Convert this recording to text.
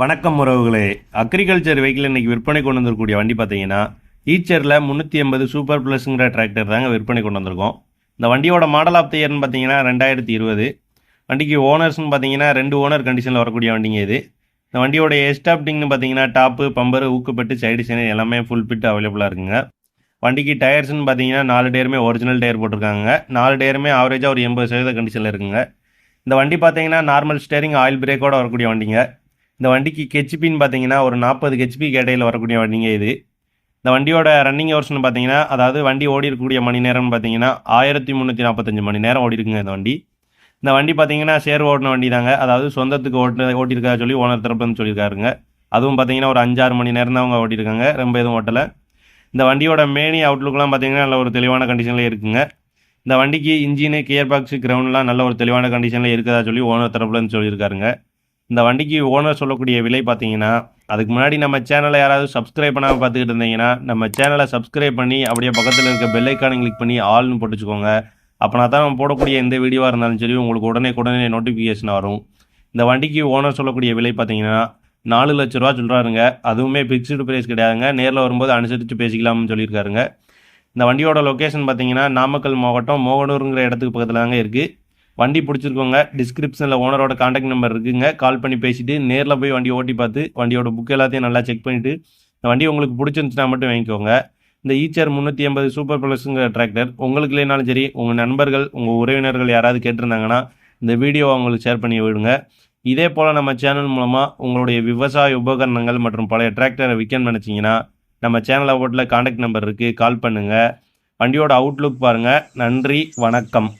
வணக்கம் உறவுகளே. Agriculture vehicle இன்னைக்கு விற்பனை கொண்டு வந்திருக்கக்கூடிய வண்டி பார்த்தீங்கன்னா ஈச்சரில் முந்நூற்றி எண்பது சூப்பர் ப்ளஸ்ங்கிற டிராக்டர் தாங்க விற்பனை கொண்டு வந்திருக்கோம். இந்த வண்டியோட மாடல் ஆஃப் த இயர்னு பார்த்தீங்கன்னா ரெண்டாயிரத்தி இருபது. வண்டிக்கு ஓனர்ஸ்னு பார்த்தீங்கன்னா ரெண்டு ஓனர் கண்டிஷனில் வரக்கூடிய வண்டிங்க இது. இந்த வண்டியோட எஸ்டாப்டிங்னு பார்த்தீங்கன்னா டாப்பு பம்பர் ஊக்குப்பட்டு சைடு சைடு எல்லாமே ஃபுல் பிட் அவைலபிளாக இருக்குங்க. வண்டிக்கு டயர்ஸ்னு பார்த்தீங்கன்னா நாலு டயருமே ஒரிஜினல் டயர் போட்டிருக்காங்க. நாலு டயருமே ஆவரேஜாக ஒரு எண்பது சதவீத கண்டிஷனில் இருக்குங்க. இந்த வண்டி பார்த்தீங்கன்னா நார்மல் ஸ்டேரிங் ஆயில் பிரேக்கோட வரக்கூடிய வண்டிங்க. இந்த வண்டிக்கு ஹெச்பின்னு பார்த்தீங்கன்னா ஒரு நாற்பது ஹெச்பி கேட்டையில் வரக்கூடிய வண்டிங்க இது. இந்த வண்டியோட ரன்னிங் ஹவர்ஸ்னு பார்த்தீங்கன்னா அதாவது வண்டி ஓடி இருக்கக்கூடிய மணி நேரம்னு பார்த்தீங்கன்னா ஆயிரத்தி முந்நூற்றி நாற்பத்தஞ்சு மணி நேரம் ஓடி இருக்குங்க இந்த வண்டி. இந்த வண்டி பார்த்தீங்கன்னா சேர் ஓட்டின வண்டி தாங்க. அதாவது சொந்தத்துக்கு ஓட்டு ஓட்டியிருக்கா சொல்லி ஓனர் தரப்புன்னு சொல்லியிருக்காருங்க. அதுவும் பார்த்தீங்கன்னா ஒரு அஞ்சாறு மணி நேரம் தான் அவங்க ஓட்டியிருக்காங்க. ரொம்ப எதுவும் ஓட்டலை. இந்த வண்டியோட மேனி அவுட்லுக்லாம் பார்த்தீங்கன்னா நல்ல ஒரு தெளிவான கண்டிஷனில் இருக்குங்க. இந்த வண்டிக்கு இன்ஜினு கியர் பாக்ஸு கிரவுண்ட்லாம் நல்ல ஒரு தெளிவான கண்டிஷனில் இருக்கதா சொல்லி ஓனர் தரப்புலன்னு சொல்லியிருக்காருங்க. இந்த வண்டிக்கு ஓனர் சொல்லக்கூடிய விலை பார்த்தீங்கன்னா அதுக்கு முன்னாடி நம்ம சேனலை யாராவது சப்ஸ்கிரைப் பண்ணாமல் பார்த்துக்கிட்டு இருந்தீங்கன்னா நம்ம சேனலை சப்ஸ்கிரைப் பண்ணி அப்படியே பக்கத்தில் இருக்க பெல் ஐக்கானை கிளிக் பண்ணி ஆல்னு போட்டு வச்சுக்கோங்க அப்போனா தான் நம்ம போடக்கூடிய எந்த வீடியோவாக இருந்தாலும் சரி உங்களுக்கு உடனே உடனே நோட்டிஃபிகேஷன் வரும். இந்த வண்டிக்கு ஓனர் சொல்லக்கூடிய விலை பார்த்தீங்கன்னா நாலு லட்ச ரூபா சொல்கிறாருங்க அதுவுமே ஃபிக்ஸ்டு ப்ரைஸ் கிடையாதுங்க. நேரில் வரும்போது அனுசரித்து பேசிக்கலாம்னு சொல்லியிருக்காருங்க. இந்த வண்டியோட லொக்கேஷன் பார்த்தீங்கன்னா நாமக்கல் மாவட்டம் மோகனூருங்கிற இடத்துக்கு பக்கத்தில் தாங்க இருக்குது வண்டி பிடிச்சிருக்கோங்க டிஸ்கிரிப்ஷனில் ஓனரோட காண்டாக்ட் நம்பர் இருக்குங்க. கால் பண்ணி பேசிவிட்டு நேரில் போய் வண்டி ஓட்டி பார்த்து வண்டியோட புக் எல்லாத்தையும் நல்லா செக் பண்ணிவிட்டு இந்த வண்டி உங்களுக்கு பிடிச்சிருந்துச்சுன்னா மட்டும் வாங்கிக்கோங்க. இந்த ஈச்சர் முந்நூற்றி எண்பது சூப்பர் ப்ளஸுங்கிற டிராக்டர் உங்களுக்கு இல்லைனாலும் சரி உங்கள் நண்பர்கள் உங்கள் உறவினர்கள் யாராவது கேட்டிருந்தாங்கன்னா இந்த வீடியோவை அவங்களுக்கு ஷேர் பண்ணி விடுங்க. இதே போல் நம்ம சேனல் மூலமாக உங்களுடைய விவசாய உபகரணங்கள் மற்றும் பழைய டிராக்டரை விற்கணும்னு நினச்சிங்கன்னா நம்ம சேனலை ஓட்டில் காண்டாக்ட் நம்பர் இருக்குது கால் பண்ணுங்கள் வண்டியோட அவுட்லுக் பாருங்கள் நன்றி வணக்கம்.